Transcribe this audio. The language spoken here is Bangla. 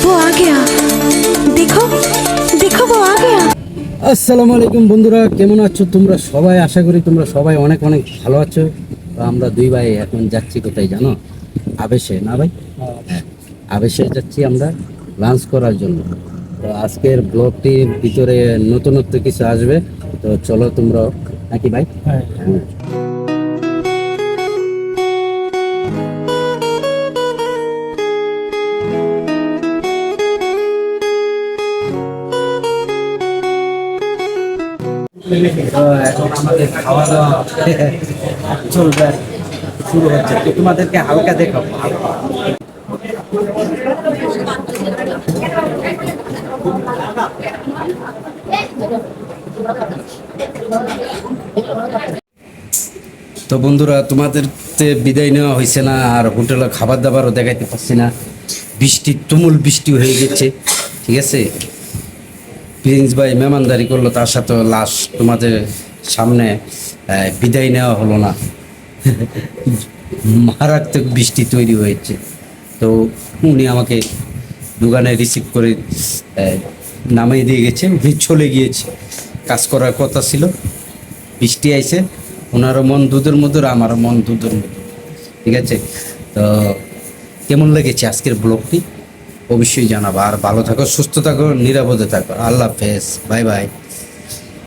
वो आ गया देखो देखो वो आ गया আসসালামু আলাইকুম বন্ধুরা কেমন আছো তোমরা সবাই আশা করি তোমরা সবাই অনেক অনেক ভালো আছো তো আমরা দুই ভাই এখন যাচ্ছি কোথায় জানো আবেশে না ভাই হ্যাঁ আবেশে যাচ্ছি আমরা লাঞ্চ করার জন্য তো আজকের ব্লগটির ভিতরে নতুনত্ব কিছু আসবে তো চলো তোমরা নাকি ভাই হ্যাঁ তো খাওয়া দাওয়া তোমাদেরকে হালকা হালকা। তো বন্ধুরা তোমাদেরতে বিদায় নেওয়া হয়েছে না, আর হোটেলে খাবার দাবারও দেখাইতে পারছি না বৃষ্টি, তুমুল বৃষ্টি হয়ে গেছে, ঠিক আছে প্রিন্স ভাই মেহমানদারি করল, তার সাথে লাশ তোমাদের সামনে বিদায় নেওয়া হলো না। মারাত্মক বৃষ্টি তৈরি হয়েছে। তো উনি আমাকে দোকানে রিসিভ করে নামিয়ে দিয়ে গেছে, উনি চলে গিয়েছে। কাজ করার কথা ছিল। বৃষ্টি আইছে, ওনারও মন দুধের মধুর, আমারও মন দুধের মধুর। ঠিক আছে? তো কেমন লেগেছে আজকের ব্লগটি? অবশ্যই জানাব। আর ভালো থাকো সুস্থ থাকো নিরাপদে থাকো। আল্লাহ হাফেজ। Bye bye.